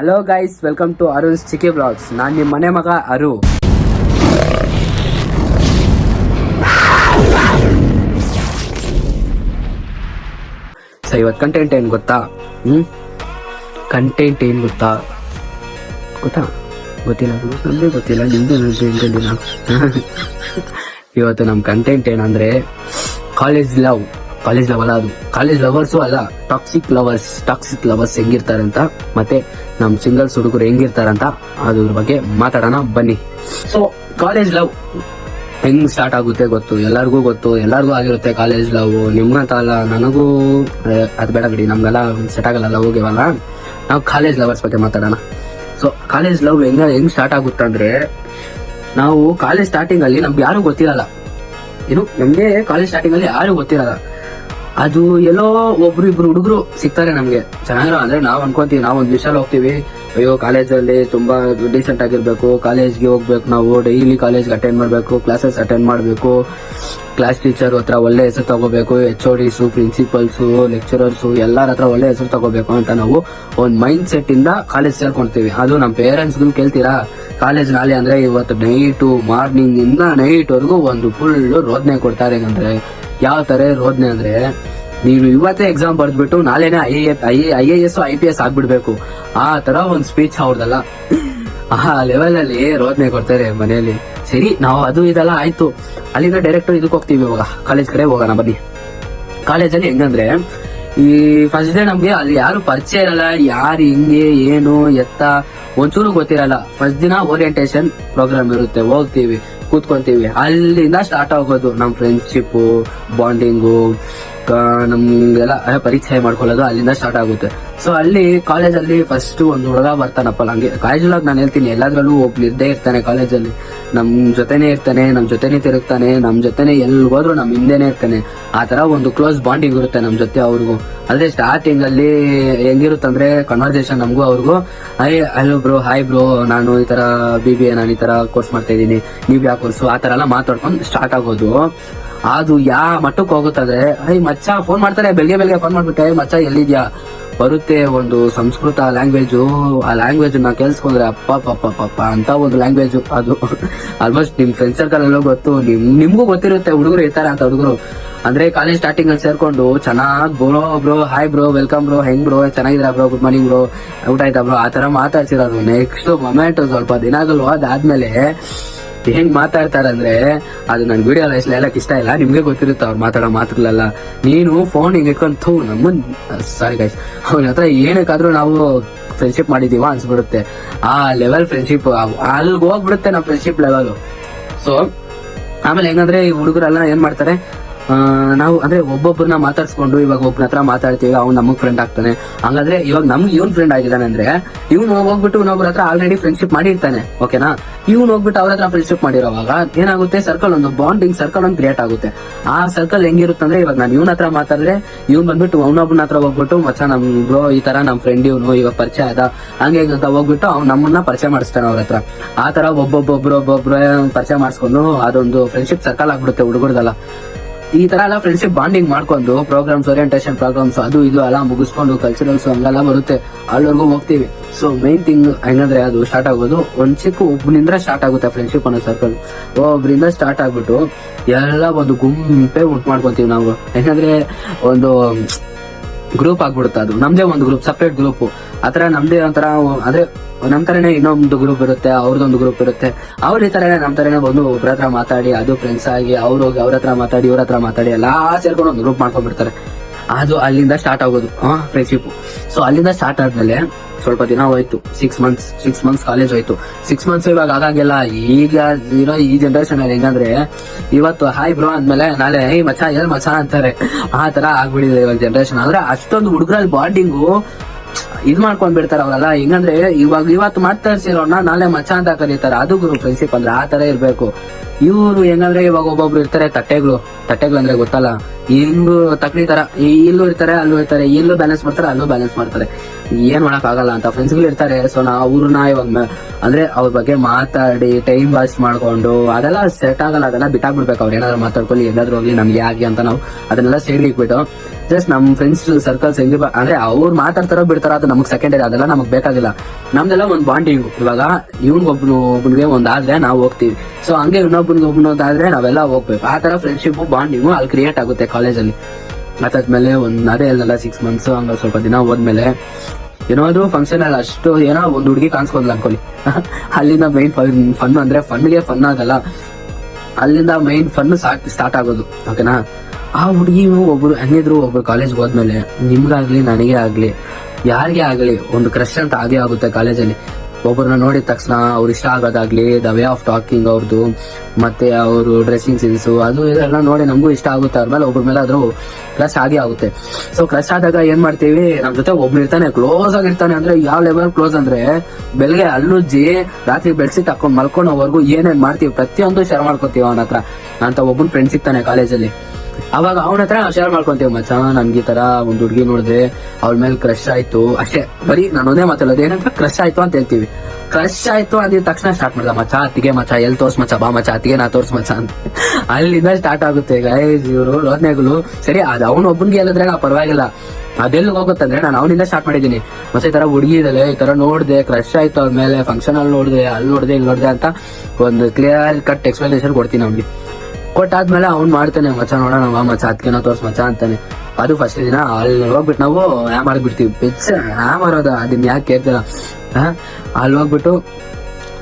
Hello guys welcome to Arun's Chikki blogs ನಾನು ನಿಮ್ಮ ಮನೆ ಮಗ ಅರು. ಸೊ ಇವತ್ತು ಕಂಟೆಂಟ್ ಏನು ಗೊತ್ತಾ? ಹ್ಮ್? ಕಂಟೆಂಟ್ ಏನು ಗೊತ್ತಾ? ಗೊತ್ತಾ? ಗೊತ್ತಿಲ್ಲ. ನಮಗೆ ಗೊತ್ತಿಲ್ಲ. ನಿಮ್ದು ಇವತ್ತು ನಮ್ಮ ಕಂಟೆಂಟ್ ಏನಂದ್ರೆ ಕಾಲೇಜ್ ಲವ್ ಕಾಲೇಜ್ ಲವರ್ ಅದು. ಕಾಲೇಜ್ ಲವರ್ಸು ಅಲ್ಲ ಟಾಕ್ಸಿಕ್ ಲವರ್ಸ್ ಟಾಕ್ಸಿಕ್ ಲವರ್ಸ್ ಹೆಂಗಿರ್ತಾರೆ ಅಂತ ಮತ್ತೆ ನಮ್ ಸಿಂಗಲ್ಸ್ ಹುಡುಗರು ಹೆಂಗಿರ್ತಾರಂತ, ಅದ್ರ ಬಗ್ಗೆ ಮಾತಾಡೋಣ, ಬನ್ನಿ. ಸೊ ಕಾಲೇಜ್ ಲವ್ ಹೆಂಗ್ ಸ್ಟಾರ್ಟ್ ಆಗುತ್ತೆ ಗೊತ್ತು? ಎಲ್ಲರಿಗೂ ಗೊತ್ತು. ಎಲ್ಲರಿಗೂ ಆಗಿರುತ್ತೆ ಕಾಲೇಜ್ ಲವ್ ನಿಮ್ಗಂತ ಅಲ್ಲ, ನನಗೂ, ಅದು ಬೇಡ ಬಿಡಿ, ನಮ್ಗೆಲ್ಲ ಸೆಟ್ ಆಗಲ್ಲ ಲವ್ ಹೋಗಿವಲ್ಲ ನಾವು ಕಾಲೇಜ್ ಲವರ್ಸ್ ಬಗ್ಗೆ ಮಾತಾಡೋಣ. ಸೊ ಕಾಲೇಜ್ ಲವ್ ಹೆಂಗ, ಹೆಂಗ್ ಸ್ಟಾರ್ಟ್ ಆಗುತ್ತೆ ಅಂದ್ರೆ, ನಾವು ಕಾಲೇಜ್ ಸ್ಟಾರ್ಟಿಂಗ್ ಅಲ್ಲಿ ನಮ್ಗೆ ಯಾರು ಗೊತ್ತಿರಲ್ಲ. ಏನು ನಮ್ಗೆ ಕಾಲೇಜ್ ಸ್ಟಾರ್ಟಿಂಗ್ ಅಲ್ಲಿ ಯಾರು ಗೊತ್ತಿರಲ್ಲ. ಅದು ಎಲ್ಲೋ ಒಬ್ರು ಇಬ್ರು ಹುಡುಗರು ಸಿಗ್ತಾರೆ ನಮ್ಗೆ. ಚೆನ್ನಾಗಿರೋ ಅಂದ್ರೆ ನಾವ್ ಅನ್ಕೊಂತೀವಿ, ನಾವ್ ಒಂದ್ ವಿಷಯ ಹೋಗ್ತೀವಿ. ಅಯ್ಯೋ, ಕಾಲೇಜಲ್ಲಿ ತುಂಬಾ ಡೀಸೆಂಟ್ ಆಗಿರ್ಬೇಕು. ಕಾಲೇಜ್ಗೆ ಹೋಗ್ಬೇಕು ನಾವು ಡೈಲಿ ಕಾಲೇಜ್ ಅಟೆಂಡ್ ಮಾಡ್ಬೇಕು ಕ್ಲಾಸಸ್ ಅಟೆಂಡ್ ಮಾಡ್ಬೇಕು. ಕ್ಲಾಸ್ ಟೀಚರ್ ಹತ್ರ ಒಳ್ಳೆ ಹೆಸರು ತಗೋಬೇಕು H O Ds principals lecturers ಎಲ್ಲರ ಹತ್ರ ಒಳ್ಳೆ ಹೆಸರು ತಗೋಬೇಕು ಅಂತ ನಾವು ಒಂದ್ ಮೈಂಡ್ ಸೆಟ್ ಇಂದ ಕಾಲೇಜ್ ಸೇರ್ಕೊಂತೀವಿ. ಅದು ನಮ್ಮ ಪೇರೆಂಟ್ಸ್ ಕೇಳ್ತೀರಾ? ಕಾಲೇಜ್ ನಾಳೆ ಅಂದ್ರೆ ಇವತ್ತು ನೈಟು ಮಾರ್ನಿಂಗ್ ಇಂದ ನೈಟ್ ವರೆಗೂ ಒಂದು ಫುಲ್ ರೋದನೆ ಕೊಡ್ತಾರೆ ಅಂದ್ರೆ ಯಾವ ತರ ರೋದನೆ ಅಂದ್ರೆ ನೀವು ಇವತ್ತೇ ಎಕ್ಸಾಮ್ ಬರ್ದ್ಬಿಟ್ಟು ನಾಳೆನೆ I I I A S I P S ಆಗ್ಬಿಡ್ಬೇಕು. ಆ ತರ ಒಂದ್ ಸ್ಪೀಚ್ ಅವ್ರದಲ್ಲ. ಆ ಲೆವೆಲ್ ಅಲ್ಲಿ ರೋದನೆ ಕೊಡ್ತಾರೆ ಮನೆಯಲ್ಲಿ. ಸರಿ, ನಾವು ಅದು ಇದೆಲ್ಲ ಆಯ್ತು. ಅಲ್ಲಿಂದ ಡೈರೆಕ್ಟ್ ಇದಕ್ಕೆ ಹೋಗ್ತೀವಿ ಇವಾಗ. ಕಾಲೇಜ್ ಕಡೆ ಹೋಗೋಣ, ಬನ್ನಿ. ಕಾಲೇಜಲ್ಲಿ ಹೆಂಗಂದ್ರೆ, ಈ ಫಸ್ಟ್ ಡೇ ನಮ್ಗೆ ಅಲ್ಲಿ ಯಾರು ಪರಿಚಯ ಇರಲ್ಲ, ಯಾರು ಹಿಂಗೆ, ಏನು, ಎತ್ತ, ಒಂಚೂರು ಗೊತ್ತಿರಲ್ಲ. ಫಸ್ಟ್ ದಿನ ಓರಿಯೆಂಟೇಶನ್ ಪ್ರೋಗ್ರಾಮ್ ಇರುತ್ತೆ, ಹೋಗ್ತೀವಿ. ಕೂತ್ಕೊಂತೀವಿ. ಅಲ್ಲಿಂದ ಸ್ಟಾರ್ಟ್ ಆಗೋದು ನಮ್ ಫ್ರೆಂಡ್ಶಿಪ್ ಬಾಂಡಿಂಗು ನಮ್ಗೆಲ್ಲ ಪರಿಚಯ ಮಾಡ್ಕೊಳ್ಳೋದು ಅಲ್ಲಿಂದ ಸ್ಟಾರ್ಟ್ ಆಗುತ್ತೆ. ಸೊ ಅಲ್ಲಿ ಕಾಲೇಜಲ್ಲಿ ಫಸ್ಟ್ ಒಂದು ಹುಡುಗ ಬರ್ತಾನಪ್ಪ ಹಂಗೆ ಕಾಲೇಜಲ್ಲಿ ನಾನು ಹೇಳ್ತೀನಿ, ಎಲ್ಲಾದ್ರಲ್ಲೂ ಒಬ್ಳು ಇದ್ದೇ ಇರ್ತಾನೆ ಕಾಲೇಜಲ್ಲಿ ನಮ್ ಜೊತೆನೆ ಇರ್ತಾನೆ, ನಮ್ ಜೊತೆನೆ ತಿರುಗ್ತಾನೆ, ನಮ್ ಜೊತೆನೆ ಎಲ್ಲಿ ಹೋದ್ರು ನಮ್ ಹಿಂದೆನೆ ಇರ್ತಾನೆ. ಆ ತರ ಒಂದು ಕ್ಲೋಸ್ ಬಾಂಡಿಂಗ್ ಇರುತ್ತೆ ನಮ್ ಜೊತೆ ಅವ್ರಿಗೂ. ಅಂದ್ರೆ ಸ್ಟಾರ್ಟಿಂಗ್ ಅಲ್ಲಿ ಹೆಂಗಿರುತ್ತಂದ್ರೆ ಕನ್ವರ್ಸೇಷನ್ ನಮಗೂ ಅವ್ರಿಗೂ. I hello bro hi bro ನಾನು ಈ ತರ ಬಿ ಬಿ ಎ ನಾನು ಈ ತರ ಕೋರ್ಸ್ ಮಾಡ್ತಾ ಇದ್ದೀನಿ. ನೀವ್ ಯಾವ ಕೋರ್ಸು ಆ ತರ ಎಲ್ಲ ಮಾತಾಡ್ಕೊಂಡು ಸ್ಟಾರ್ಟ್ ಆಗೋದು. ಅದು ಯಾ ಮಟ್ಟಕ್ಕೆ ಹೋಗುತ್ತಂದ್ರೆ ಐ ಮಚ್ಚ ಫೋನ್ ಮಾಡ್ತಾರೆ ಬೆಳಗ್ಗೆ ಬೆಳಗ್ಗೆ ಫೋನ್ ಮಾಡ್ಬಿಟ್ಟೆ, ಮಚ್ಚ, ಎಲ್ಲಿದ್ಯಾ? ಬರುತ್ತೆ ಒಂದು ಸಂಸ್ಕೃತ ಲ್ಯಾಂಗ್ವೇಜು ಆ ಲ್ಯಾಂಗ್ವೇಜ್ ನಾ ಕೇಳಿಸ್ಕೊಂಡ್ರೆ ಅಪ್ಪ ಪಪ್ಪ ಪಪ್ಪ ಅಂತ ಒಂದು ಲ್ಯಾಂಗ್ವೇಜ್ ಅದು. ಆಲ್ಮೋಸ್ಟ್ ನಿಮ್ ಫ್ರೆಂಡ್ ಸರ್ಕಲ್ ಎಲ್ಲೋ ಗೊತ್ತು, ನಿಮ್, ನಿಮ್ಗೂ ಗೊತ್ತಿರುತ್ತೆ ಹುಡುಗರು ಇರ್ತಾರೆ ಅಂತ ಹುಡುಗರು. ಅಂದ್ರೆ ಕಾಲೇಜ್ ಸ್ಟಾರ್ಟಿಂಗ್ ಅಲ್ಲಿ ಸೇರ್ಕೊಂಡು ಚೆನ್ನಾಗ್ bro bro hi bro welcome bro ಹೆಂಗ್ ಬ್ರೋ ಚೆನ್ನಾಗಿದ್ರ ಬ್ರೋ ಗುಡ್ ಮಾರ್ನಿಂಗ್ ಬ್ರೋ ಊಟ ಆಯ್ತಾ ಬ್ರೋ ಆ ತರ ಮಾತಾಡ್ಸಿರೋದು ನೆಕ್ಸ್ಟ್ ಮೊಮೆಂಟ್ ಸ್ವಲ್ಪ ದಿನಗಳು ಅದಾದ್ಮೇಲೆ ಹೆಂಗ್ ಮಾತಾಡ್ತಾರೆ ಅಂದ್ರೆ ಅದು ನನ್ ವಿಡಿಯೋ ಹೇಳಕ್ ಇಷ್ಟ ಇಲ್ಲ, ನಿಮ್ಗೆ ಗೊತ್ತಿರುತ್ತೆ ಅವ್ರು ಮಾತಾಡೋ ಮಾತುಗಳೆಲ್ಲ. ನೀನು ಫೋನ್ ಹಿಂಗ್ ಇಟ್ಕೊಂಡ್, ಥೂ, ನಮ್ಮನ್ ಸಾರಿ ಗೈಸ್ ಅವ್ನ ಹತ್ರ ಏನಕ್ಕಾದ್ರೂ ನಾವು ಫ್ರೆಂಡ್ಶಿಪ್ ಮಾಡಿದೀವ ಅನ್ಸ್ಬಿಡುತ್ತೆ. ಆ ಲೆವೆಲ್ ಫ್ರೆಂಡ್ಶಿಪ್ ಅಲ್ಲಿಗೆ ಹೋಗ್ಬಿಡುತ್ತೆ ನಮ್ಮ ಫ್ರೆಂಡ್ಶಿಪ್ ಲೆವೆಲ್ ಸೊ ಆಮೇಲೆ ಹೆಂಗಂದ್ರೆ ಈ ಹುಡುಗರೆಲ್ಲ ಏನ್ ಮಾಡ್ತಾರೆ ನಾವು ಅಂದ್ರೆ ಒಬ್ಬೊಬ್ಬರನ್ನ ಮಾತಾಡ್ಸ್ಕೊಂಡು ಇವಾಗ ಒಬ್ಬನ ಹತ್ರ ಮಾತಾಡ್ತೀವಿ, ಅವ್ನು ನಮಗ್ ಫ್ರೆಂಡ್ ಆಗ್ತಾನೆ. ಹಂಗಾದ್ರೆ ಇವಾಗ ನಮ್ಗೆ ಇವನ್ ಫ್ರೆಂಡ್ ಆಗಿದ್ದಾನೆ ಅಂದ್ರೆ, ಇವ್ನು ಹೋಗ್ಬಿಟ್ಟು ಇನ್ನೊಬ್ರ ಹತ್ರ ಆಲ್ರೆಡಿ ಫ್ರೆಂಡ್ಶಿಪ್ ಮಾಡಿರ್ತಾನೆ ಓಕೆನಾ ಇವ್ನು ಹೋಗ್ಬಿಟ್ಟು ಅವ್ರ ಹತ್ರ ಫ್ರೆಂಡ್ಶಿಪ್ ಮಾಡಿರೋವಾಗ ಏನಾಗುತ್ತೆ? ಸರ್ಕಲ್ ಒಂದು ಬಾಂಡಿಂಗ್ ಸರ್ಕಲ್ ಒಂದು ಕ್ರಿಯೇಟ್ ಆಗುತ್ತೆ. ಆ ಸರ್ಕಲ್ ಹೆಂಗಿರುತ್ತಂದ್ರೆ ಇವಾಗ ನಾನು ಇವ್ನ ಹತ್ರ ಮಾತಾಡಿದ್ರೆ, ಇವ್ನು ಬಂದ್ಬಿಟ್ಟು ಅವನೊಬ್ಬನ ಹತ್ರ ಹೋಗ್ಬಿಟ್ಟು, ಮಚ್ಚ, ನಮ್ ಬ್ರೋ ಈ ತರ ನಮ್ ಫ್ರೆಂಡ್ ಇವನು, ಇವಾಗ ಪರಿಚಯ ಅದ ಹಂಗೆ ಹಿಂಗೆ ಅಂತ ಹೋಗ್ಬಿಟ್ಟು ಅವ್ನು ನಮ್ಮನ್ನ ಪರಿಚಯ ಮಾಡಿಸ್ತಾನೆ ಅವ್ರ ಹತ್ರ. ಆ ತರ ಒಬ್ಬೊಬ್ಬೊಬ್ರು ಒಬ್ಬೊಬ್ರು ಪರಿಚಯ ಮಾಡಿಸ್ಕೊಂಡು ಅದೊಂದು ಫ್ರೆಂಡ್ಶಿಪ್ ಸರ್ಕಲ್ ಆಗ್ಬಿಡುತ್ತೆ ಹುಡುಗರದಲ್ಲ. ಈ ತರ ಎಲ್ಲ ಫ್ರೆಂಡ್ಶಿಪ್ ಬಾಂಡಿಂಗ್ ಮಾಡ್ಕೊಂಡು ಪ್ರೋಗ್ರಾಮ್ಸ್ ಓರಿಯಂಟೇಷನ್ ಪ್ರೋಗ್ರಾಮ್ಸ್ ಅದು ಇದು ಎಲ್ಲ ಮುಗಿಸ್ಕೊಂಡು ಕಲ್ಚರಲ್ಸ್ ಹಂಗೆಲ್ಲ ಬರುತ್ತೆ. ಅಲ್ಲಿವರೆಗೂ ಹೋಗ್ತೀವಿ. ಸೊ ಮೈನ್ ಥಿಂಗ್ ಏನಂದ್ರೆ ಅದು ಸ್ಟಾರ್ಟ್ ಆಗೋದು. ಒಂದ್ ಚಿಕ್ಕ ಒಬ್ಬನಿಂದ ಸ್ಟಾರ್ಟ್ ಆಗುತ್ತೆ ಫ್ರೆಂಡ್ಶಿಪ್ ಅನ್ನೋ ಸರ್ಕಲ್ ಒಬ್ಬರಿಂದ ಸ್ಟಾರ್ಟ್ ಆಗ್ಬಿಟ್ಟು ಎಲ್ಲ ಒಂದು ಗುಂಪೆ ಉಂಟು ಮಾಡ್ಕೊಂತೀವಿ ನಾವು. ಯಾಕಂದ್ರೆ ಒಂದು ಗ್ರೂಪ್ ಆಗ್ಬಿಡುತ್ತೆ ಅದು. ನಮ್ದೇ ಒಂದು ಗ್ರೂಪ್ ಸಪ್ರೇಟ್ ಗ್ರೂಪ್ ಆತರ ನಮ್ದೇ ಒಂಥರ ಅದೇ ನಮ್ ತರನೇ ಇನ್ನೊಂದು ಗ್ರೂಪ್ ಇರುತ್ತೆ, ಅವ್ರದೊಂದು ಗ್ರೂಪ್ ಇರುತ್ತೆ. ಅವ್ರ ಈ ತರನೇ ನಮ್ ತರನೇ ಬಂದು ಒಬ್ರ ಹತ್ರ ಮಾತಾಡಿ, ಅದು ಫ್ರೆಂಡ್ಸ್ ಆಗಿ, ಅವ್ರ ಹೋಗಿ ಅವ್ರ ಹತ್ರ ಮಾತಾಡಿ, ಇವ್ರ ಹತ್ರ ಮಾತಾಡಿ, ಎಲ್ಲಾ ಸೇರ್ಕೊಂಡು ಒಂದು ಗ್ರೂಪ್ ಮಾಡ್ಕೊಂಡ್ಬಿಡ್ತಾರೆ. ಅದು ಅಲ್ಲಿಂದ ಸ್ಟಾರ್ಟ್ ಆಗೋದು ಹಾ ಫ್ರೆಂಡ್ಶಿಪ್ ಸೊ ಅಲ್ಲಿಂದ ಸ್ಟಾರ್ಟ್ ಆದ್ಮೇಲೆ ಸ್ವಲ್ಪ ದಿನ ಹೋಯ್ತು six months six months college ಹೋಯ್ತು. ಸಿಕ್ಸ್ ಮಂತ್ಸ್ ಇವಾಗ ಆಗಾಗೆಲ್ಲ, ಈಗ ಇರೋ ಈ ಜನರೇಷನ್ ಅಲ್ಲಿ ಹೆಂಗಂದ್ರೆ, ಇವತ್ತು ಹಾಯ್ ಬ್ರೋ ಅಂದ್ಮೇಲೆ ನಾಳೆ ಹೇ ಮಚ್ಚ, ಎಲ್ ಮಚ್ಚ? ಅಂತಾರೆ. ಆ ತರ ಆಗ್ಬಿಡಿದೆ ಇವಾಗ ಜನರೇಷನ್ ಅಂದ್ರೆ ಅಷ್ಟೊಂದು ಹುಡುಗರಲ್ಲಿ ಬಾಂಡಿಂಗು ಇದ್ ಮಾಡ್ಕೊಂಡ್ ಬಿಡ್ತಾರ ಅವರೆಲ್ಲ. ಹೆಂಗಂದ್ರೆ, ಇವಾಗ ಇವತ್ತು ಮಾಡ್ತಾ ನಾಳೆ ಮಚ್ಚ ಅಂತ ಕರೀತಾರೆ. ಅದು ಗುರು ಫ್ರೆಂಡ್ಶಿಪ್ ಅಂದ್ರೆ ಆ ತರ ಇರ್ಬೇಕು. ಇವ್ರು ಹೆಂಗಂದ್ರೆ ಇವಾಗ ಒಬ್ಬೊಬ್ರು ಇರ್ತಾರೆ, ತಟ್ಟೆಗಳು. ತಟ್ಟೆಗಳು ಅಂದ್ರೆ ಗೊತ್ತಲ್ಲ? ಹಿಂಗು ತಕ್ಕಡಿ ತರ ಇಲ್ಲೂ ಇರ್ತಾರೆ, ಅಲ್ಲೂ ಇರ್ತಾರೆ, ಎಲ್ಲೂ ಬ್ಯಾಲೆನ್ಸ್ ಮಾಡ್ತಾರೆ, ಅಲ್ಲೂ ಬ್ಯಾಲೆನ್ಸ್ ಮಾಡ್ತಾರೆ. ಏನ್ ಮಾಡಕ್ ಆಗಲ್ಲ ಅಂತ ಫ್ರೆಂಡ್ಸ್ಗಳು ಇರ್ತಾರೆ ಸೊ ನಾವು ಅವ್ರನ್ನ ಇವಾಗ ಅಂದ್ರೆ ಅವ್ರ ಬಗ್ಗೆ ಮಾತಾಡಿ ಟೈಮ್ ಪಾಸ್ ಮಾಡ್ಕೊಂಡು, ಅದೆಲ್ಲ ಸೆಟ್ ಆಗಲ್ಲ, ಅದೆಲ್ಲ ಬಿಟ್ಟಾಗ್ಬಿಡ್ಬೇಕು ಅವ್ರು, ಏನಾದ್ರು ಮಾತಾಡ್ಕೊಳ್ಳಿ, ಎಲ್ಲಾದ್ರೂ ಹೋಗ್ಲಿ, ನಮ್ಗೆ ಯಾಕೆ ಅಂತ ನಾವು ಅದನ್ನೆಲ್ಲ ಸೈಡ್ ಇಟ್ಬಿಟ್ಟು ಜಸ್ಟ್ ನಮ್ ಫ್ರೆಂಡ್ಸ್ ಸರ್ಕಲ್ಸ್ ಹೆಂಗೆ ಅಂದ್ರೆ ಅವ್ರು ಮಾತಾಡ್ತಾರೋ ಬಿಡ್ತಾರೋ ಅದು ನಮಗ್ ಸೆಕೆಂಡರಿ ಅದೆಲ್ಲ ನಮಗ್ ಬೇಕಾಗಿಲ್ಲ. ನಮ್ದೆಲ್ಲ ಒಂದ್ ಬಾಂಡಿಂಗ್ ಇವಾಗ ಇವ್ನಿಗೊಬ್ನು ಒಬ್ಬನಿಗೆ ಒಂದಾದ್ರೆ ನಾವು ಹೋಗ್ತೀವಿ. ಸೊ ಹಂಗೆ ಇನ್ನೊಬ್ಬನಿಗೆ ಆದ್ರೆ ನಾವೆಲ್ಲ ಹೋಗ್ಬೇಕು. ಆ ತರ ಫ್ರೆಂಡ್ಶಿಪ್ ಬಾಂಡಿಂಗು ಅಲ್ಲಿ ಕ್ರಿಯೇಟ್ ಆಗುತ್ತೆ ಕಾಲೇಜಲ್ಲಿ ಅದಾದ್ಮೇಲೆ ಒಂದು ಅದೇ ಅಲ್ಲ ಸಿಕ್ಸ್ ಮಂತ್ಸ್ ಹಂಗ ಸ್ವಲ್ಪ ದಿನ ಹೋದ್ಮೇಲೆ ಏನಾದ್ರು ಫಂಕ್ಷನ್ ಅಲ್ಲಿ, ಅಷ್ಟು ಏನೋ ಒಂದ್ ಹುಡುಗಿ ಕಾಣಿಸ್ಕೊಂಡ್ಲ ಅನ್ಕೊಳ್ಳಿ. ಅಲ್ಲಿಂದ ಮೈನ್ ಫನ್ ಅಂದ್ರೆ ಫನ್ಗೆ ಫನ್ ಆಗಲ್ಲ. ಅಲ್ಲಿಂದ ಮೈನ್ ಫನ್ ಸ್ಟಾರ್ಟ್ ಆಗೋದು ಓಕೆನಾ ಆ ಹುಡುಗಿ ಒಬ್ರು ಹೆಂಗಿದ್ರು ಒಬ್ರು ಕಾಲೇಜ್ ಹೋದ್ಮೇಲೆ, ನಿಮ್ಗಾಗ್ಲಿ, ನನಗೆ ಆಗ್ಲಿ, ಯಾರಿಗೆ ಆಗ್ಲಿ, ಒಂದು ಕ್ರಶ್ ಅಂತ ಆಗೇ ಆಗುತ್ತೆ ಕಾಲೇಜಲ್ಲಿ ಒಬ್ಬರನ್ನ ನೋಡಿದ ತಕ್ಷಣ ಅವ್ರು ಇಷ್ಟ ಆಗೋದಾಗ್ಲಿ ದ ವೇ ಆಫ್ ಟಾಕಿಂಗ್ ಅವ್ರದ್ದು ಮತ್ತೆ ಅವರು ಡ್ರೆಸ್ಸಿಂಗ್ ಸೆನ್ಸ್ ಅದು ಇದೆಲ್ಲ ನೋಡಿ ನಮಗೂ ಇಷ್ಟ ಆಗುತ್ತೆ. ಅವ್ರ ಮೇಲೆ ಒಬ್ಬರ ಮೇಲೆ ಆದ್ರೂ ಕ್ರಶ್ ಆಗೇ ಆಗುತ್ತೆ. ಸೊ ಕ್ರಶ್ ಆದಾಗ ಏನ್ ಮಾಡ್ತೀವಿ? ನಮ್ ಜೊತೆ ಒಬ್ರು ಇರ್ತಾನೆ ಕ್ಲೋಸ್ ಆಗಿರ್ತಾನೆ ಅಂದ್ರೆ ಯಾವ ಲೆವೆಲ್ ಕ್ಲೋಸ್ ಅಂದ್ರೆ ಬೆಳಗ್ಗೆ ಅಲ್ಲುಜ್ಜಿ, ರಾತ್ರಿ ಬೆಡ್ಸಿ ತಕೊಂಡ್ ಮಲ್ಕೊಂಡೋವರೆಗೂ ಏನೇನ್ ಮಾಡ್ತೀವಿ? ಪ್ರತಿಯೊಂದು ಶೇರ್ ಮಾಡ್ಕೊತೀವಿ ಅವನ ಹತ್ರ. ಅಂತ ಒಬ್ಬನ್ ಫ್ರೆಂಡ್ ಸಿಗ್ತಾನೆ ಕಾಲೇಜಲ್ಲಿ ಅವಾಗ ಅವನ ಹತ್ರ ಶೇರ್ ಮಾಡ್ಕೊಂತೀವಿ, ಮಚ್ಚ ನನ್ಗೆ ಈ ತರ ಒಂದ್ ಹುಡುಗಿ ನೋಡಿದ್ರೆ ಅವಳ ಮೇಲೆ ಕ್ರಶ್ ಆಯ್ತು. ಅಷ್ಟೇ, ಬರೀ ನಾನು ಒಂದೇ ಮಾತಾಡೋದು ಏನಂತ ಕ್ರಶ್ ಆಯ್ತು ಅಂತ ಹೇಳ್ತೀವಿ. ಕ್ರಶ್ ಆಯ್ತು ಅಂದಿದ ತಕ್ಷಣ ಸ್ಟಾರ್ಟ್ ಮಾಡ್ದ, ಮಚ್ಚ, ಅತ್ತಿಗೆ ಮಚ್ಚ, ಎಲ್ ತೋರ್ಸ್ ಮಚ್ಚ, ಬಾ ಮಚ್ಚ, ಅತ್ತಿಗೆ ನಾ ತೋರ್ಸ್ ಮಚ್ಚ ಅಂತ. ಅಲ್ಲಿಂದ ಸ್ಟಾರ್ಟ್ ಆಗುತ್ತೆ ಗೈಸ್ ಇವರು ರೋದ್ನೆಗಳು ಸರಿ, ಅದು ಅವನು ಒಬ್ಬನಿಗೆ ಹೇಳಿದ್ರೆ ನಾ ಪರವಾಗಿಲ್ಲ. ಅದೆಲ್ಲಿ ಹೋಗುತ್ತಂದ್ರೆ ನಾನು ಅವನಿಂದ ಸ್ಟಾರ್ಟ್ ಮಾಡಿದ್ದೀನಿ. ಮತ್ತೆ ಈ ತರ ಹುಡುಗಿ ಇದೆಲ್ಲ ಈ ತರ ನೋಡ್ದೆ ಕ್ರಶ್ ಆಯ್ತು ಅವ್ರ ಮೇಲೆ ಫಂಕ್ಷನ್ ಅಲ್ಲಿ ನೋಡ್ದೆ ಅಲ್ಲಿ ನೋಡ್ದೆ ಇಲ್ಲಿ ನೋಡ್ದೆ ಅಂತ ಒಂದು ಕ್ಲಿಯರ್ ಕಟ್ ಎಕ್ಸ್ಪ್ಲನೇಷನ್ ಕೊಡ್ತೀನಿ ಅವ್ನಿಗೆ. ಕೊಟ್ಟಾದ್ಮೇಲೆ ಅವ್ನು ಮಾಡ್ತಾನೆ ಮಚ ನೋಡೋಣ ಬಾ ಮಚ್ಚ ಅದಕ್ಕೆ ತೋರ್ಸ್ ಮಚ ಅಂತಾನೆ. ಅದು ಫಸ್ಟ್ ದಿನ ಅಲ್ಲಿ ಹೋಗ್ಬಿಟ್ಟು ನಾವು ಹ್ಯಾ ಮಾಡ್ಬಿಡ್ತೀವಿ. ಬೆಚ್ಚ ಹ್ಯಾ ಮಾಡೋದ ಅದನ್ನ ಯಾಕೆ ಕೇಳ್ತಾರ? ಅಲ್ಲಿ ಹೋಗ್ಬಿಟ್ಟು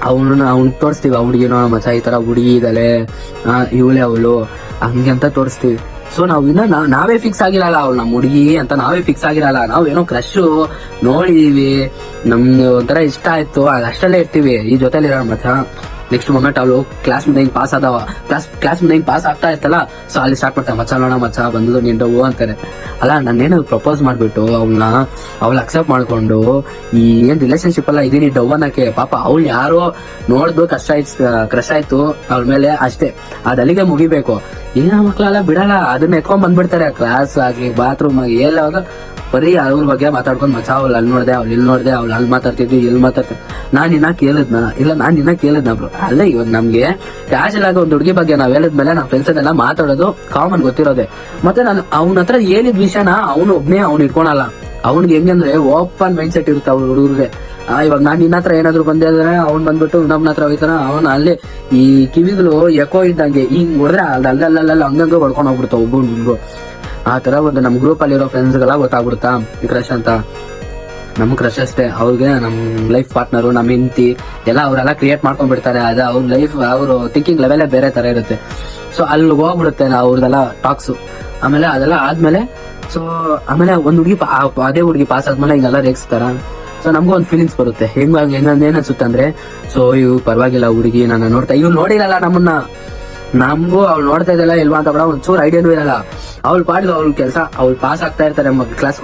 ಅವನನ್ನ, ಅವ್ನ್ ತೋರಿಸ್ತೀವಿ ನೋಡೋಣ ಮಚ್ಚ, ಈ ತರ ಹುಡುಗಿ ಇದ್ದಾಳೆ ಇವಳೆ ಅವಳು. ಹಂಗೆ ಅಂತ ತೋರಿಸ್ತೀವಿ. ಸೊ ನಾವು ಇನ್ನ ನಾವೇ ಫಿಕ್ಸ್ ಆಗಿರಲ್ಲ ಅವ್ಳು ನಮ್ಮ ಹುಡುಗಿ ಅಂತ ನಾವೇ ಫಿಕ್ಸ್ ಆಗಿರಲ್ಲ. ನಾವು ಏನೋ ಕ್ರಶ್ ನೋಡಿದೀವಿ. ನಮ್ದು ಒಂಥರ ಇಷ್ಟ ಆಯ್ತು. ಅಷ್ಟಲ್ಲೇ ಇರ್ತೀವಿ. ಈ ಜೊತೆಲಿರೋಣ ಇರೋ ಮಚ್ಚ. ನೆಕ್ಸ್ಟ್ ಮೊಮೆಂಟ್ ಅವಳು ಕ್ಲಾಸ್ ಮುಂದೆ ಹಿಂಗ್ ಪಾಸ್ ಆದವ. ಕ್ಲಾಸ್ ಕ್ಲಾಸ್ ಮುಂದೆ ಹಿಂಗ್ ಪಾಸ್ ಆಗ್ತಾ ಇರ್ತಲ್ಲ ಸೊ ಅಲ್ಲಿ ಸ್ಟಾರ್ಟ್ ಮಾಡ್ತಾರೆ ಮಚ್ಚ ನೋಡ ಮಚ್ಚ ಬಂದು ನಿಂಡವು ಅಂತಾರೆ. ಅಲ್ಲ, ನಾನೇನು ಪ್ರಪೋಸ್ ಮಾಡ್ಬಿಟ್ಟು ಅವ್ನ ಅವಳು ಅಕ್ಸೆಪ್ಟ್ ಮಾಡ್ಕೊಂಡು, ಈ ಏನ್ ರಿಲೇಶನ್ಶಿಪ್ ಅಲ್ಲ ಇದೀನಿ ಡವ್ ಅನ್ನಕ್ಕೆ, ಪಾಪ ಅವ್ಳು ಯಾರೋ ನೋಡ್ದು ಕಷ್ಟ ಆಯ್ತು ಕ್ರಶ್ ಆಯ್ತು, ಅವ್ಳ ಮೇಲೆ ಅಷ್ಟೇ. ಅದಲ್ಲಿಗೆ ಮುಗಿಬೇಕು. ಏನ ಮಕ್ಳೆಲ್ಲ, ಬಿಡಲ್ಲ, ಅದನ್ನ ಎತ್ಕೊಂಡ್ ಬಂದ್ಬಿಡ್ತಾರೆ ಕ್ಲಾಸ್ ಆಗ್ಲಿ ಬಾತ್ರೂಮ್ ಆಗಿ ಎಲ್ಲಾಗ ಬರೀ ಅವ್ರ ಬಗ್ಗೆ ಮಾತಾಡ್ಕೊಂಡು ಮಚ್ಚ ಅವ್ಳು ಅಲ್ಲಿ ನೋಡ್ದೆ, ಅವ್ಳು ಇಲ್ಲಿ ನೋಡ್ದೆ, ಅವ್ಳು ಅಲ್ಲಿ ಮಾತಾಡ್ತಿದ್ವಿ, ಇಲ್ಲಿ ಮಾತಾಡ್ತಿದ್ವಿ. ನಾನ್ ಇನ್ನ ಕೇಳಿದ್ನ, ಇಲ್ಲ ನಾನ್ ನಿನ್ನ ಕೇಳಿದ್ನ ಬ್ರೋ. ಅಲ್ಲೇ ಇವಾಗ ನಮ್ಗೆ ಕ್ಯಾಶಲ್ ಆಗಿ ಒಂದು ಹುಡುಗಿ ಬಗ್ಗೆ ನಾವು ಹೇಳಿದ್ಮೇಲೆ ನಾವ್ ಫ್ರೆಂಡ್ಸ್ ಎಲ್ಲ ಮಾತಾಡೋದು ಕಾಮನ್ ಗೊತ್ತಿರೋದೆ. ಮತ್ತೆ ನಾನು ಅವನ ಹತ್ರ ಹೇಳಿದ ವಿಷಯನ ಅವನು ಒಬ್ನೇ ಅವ್ನು ಇಟ್ಕೊಳಲ್ಲ. ಅವ್ನಿಗೆ ಹೆಂಗಂದ್ರೆ ಓಪನ್ ಮೈಂಡ್ ಸೆಟ್ ಇರುತ್ತೆ ಅವ್ರ ಹುಡುಗರಿಗೆ. ಇವಾಗ ನಾನ್ ನಿನ್ನ ಹತ್ರ ಏನಾದ್ರು ಅಂದ್ರೆ ಅವ್ನ್ ಬಂದ್ಬಿಟ್ಟು ನಮ್ಮ ಹತ್ರ ಹೋಯ್ತಾನ, ಅವನ ಅಲ್ಲಿ ಈ ಕಿವಿಗಳು ಎಕೋ ಇದ್ದಂಗೆ ಹಿಂಗ್ ಹೊಡೆದ್ರೆ ಅಲ್ಲಲ್ಲಲ್ಲ ಹಂಗಂಗೆ ಹೊಡ್ಕೊಂಡು ಹೋಗ್ಬಿಡ್ತಾವ ಒಬ್ಬ ಆ ತರ ಒಂದು ನಮ್ ಗ್ರೂಪ್ ಅಲ್ಲಿರೋ ಫ್ರೆಂಡ್ಸ್ ಗೆಲ್ಲ ಗೊತ್ತಾಗ್ಬಿಡುತ್ತಾ? ಕ್ರಶ್ ಅಂತ? ನಮ್ ಕ್ರಶ್ ಅಷ್ಟೇ. ಅವ್ರಿಗೆ ನಮ್ ಲೈಫ್ ಪಾರ್ಟ್ನರು ನಮ್ ಹೆಂಡತಿ, ಎಲ್ಲ ಅವರೆಲ್ಲ ಕ್ರಿಯೇಟ್ ಮಾಡ್ಕೊಂಡ್ಬಿಡ್ತಾರೆ. ಅದು ಅವ್ರ ಲೈಫ್ ಅವ್ರ ಥಿಂಕಿಂಗ್ ಲೆವೆಲೇ ಬೇರೆ ತರ ಇರುತ್ತೆ. ಸೊ ಅಲ್ಲಿ ಹೋಗ್ಬಿಡುತ್ತೆ ಅವ್ರದೆಲ್ಲ ಟಾಕ್ಸ್ ಆಮೇಲೆ ಅದೆಲ್ಲ ಆದ್ಮೇಲೆ ಸೊ ಆಮೇಲೆ ಒಂದ್ ಹುಡುಗಿ ಅದೇ ಹುಡುಗಿ ಪಾಸ್ ಆದ್ಮೇಲೆ ಹಿಂಗೆಲ್ಲ ರೇಗಿಸ್ತಾರ. ಸೊ ನಮ್ಗೂ ಒಂದು ಫೀಲಿಂಗ್ಸ್ ಬರುತ್ತೆ. ಹೆಂಗ ಹೆಂಗ ಏನ್ ಅನ್ಸುತ್ತೆ ಅಂದ್ರೆ ಸೊ ಇವ್ ಪರವಾಗಿಲ್ಲ ಹುಡುಗಿ ನಾನು ನೋಡ್ತಾ ಇವ್ ನೋಡಿರಲ್ಲ ನಮ್ಮನ್ನ. ನಮಗೂ ಅವ್ಳು ನೋಡ್ತಾ ಇದ್ದಲ್ಲ ಇಲ್ವಾ ಅಂತ ಒಂಚೂರು ಐಡಿಯಾನು ಇರಲ್ಲ. ಅವ್ಳು ಪಾಡಿದ ಅವ್ಳ ಕೆಲಸ, ಅವ್ಳು ಪಾಸ್ ಆಗ್ತಾ ಇರ್ತಾರೆ ಕ್ಲಾಸ್